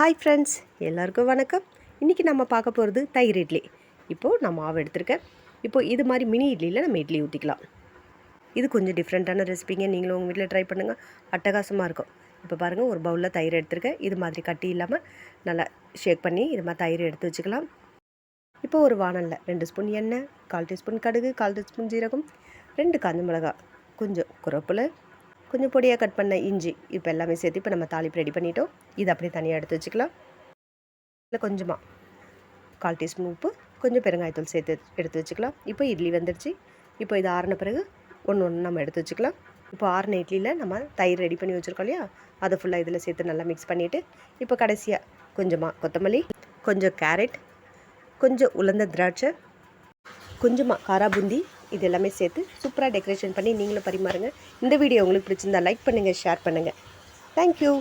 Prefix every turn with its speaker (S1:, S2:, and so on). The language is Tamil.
S1: ஹாய் ஃப்ரெண்ட்ஸ் எல்லாருக்கும் வணக்கம். இன்றைக்கி நம்ம பார்க்க போகிறது தயிர் இட்லி. இப்போது நான் மாவு எடுத்திருக்கேன். இப்போது இது மாதிரி மினி இட்லியில் நம்ம இட்லி ஊற்றிக்கலாம் இது கொஞ்சம் டிஃப்ரெண்ட்டான ரெசிபிங்க நீங்களும் உங்கள் வீட்டில் ட்ரை பண்ணுங்கள் அட்டகாசமாக இருக்கும். இப்போ பாருங்கள் ஒரு பவுலில் தயிர் எடுத்திருக்கேன். இது மாதிரி கட்டி இல்லாமல் நல்லா ஷேக் பண்ணி இது மாதிரி தயிர் எடுத்து வச்சுக்கலாம். இப்போ ஒரு வானலில் ரெண்டு ஸ்பூன் எண்ணெய் கால் டீஸ்பூன் கடுகு கால் டீஸ்பூன் ஜீரகம் ரெண்டு காஞ்ச மிளகாய். கொஞ்சம் குரப்பில் கொஞ்சம் பொடியாக கட் பண்ண இஞ்சி இப்போ எல்லாமே சேர்த்து இப்போ நம்ம தாளிப்பு ரெடி பண்ணிட்டோம். இது அப்படியே தனியாக எடுத்து வச்சுக்கலாம். இல்லை கொஞ்சமாக கால் டீஸ்பூன் உப்பு கொஞ்சம் பெருங்காயத்தூள் சேர்த்து எடுத்து வச்சுக்கலாம். இப்போ இட்லி வந்துடுச்சு இப்போ இது ஆறின பிறகு ஒன்று ஒன்று நம்ம எடுத்து வச்சுக்கலாம். இப்போ ஆறின இட்லியில் நம்ம தயிர் ரெடி பண்ணி வச்சுருக்கோம் இல்லையா? அதை ஃபுல்லாக இதில் சேர்த்து நல்லா மிக்ஸ் பண்ணிவிட்டு இப்போ கடைசியாக கொஞ்சமாக கொத்தமல்லி கொஞ்சம் கேரட் கொஞ்சம் உலர்ந்த திராட்சை கொஞ்சமாக காரா பூந்தி இது எல்லாமே சேர்த்து சூப்பராக டெக்கரேஷன் பண்ணி நீங்களும் பரிமாறுங்க. இந்த வீடியோ உங்களுக்கு பிடிச்சிருந்தா லைக் பண்ணுங்கள் ஷேர் பண்ணுங்கள் தேங்க்யூ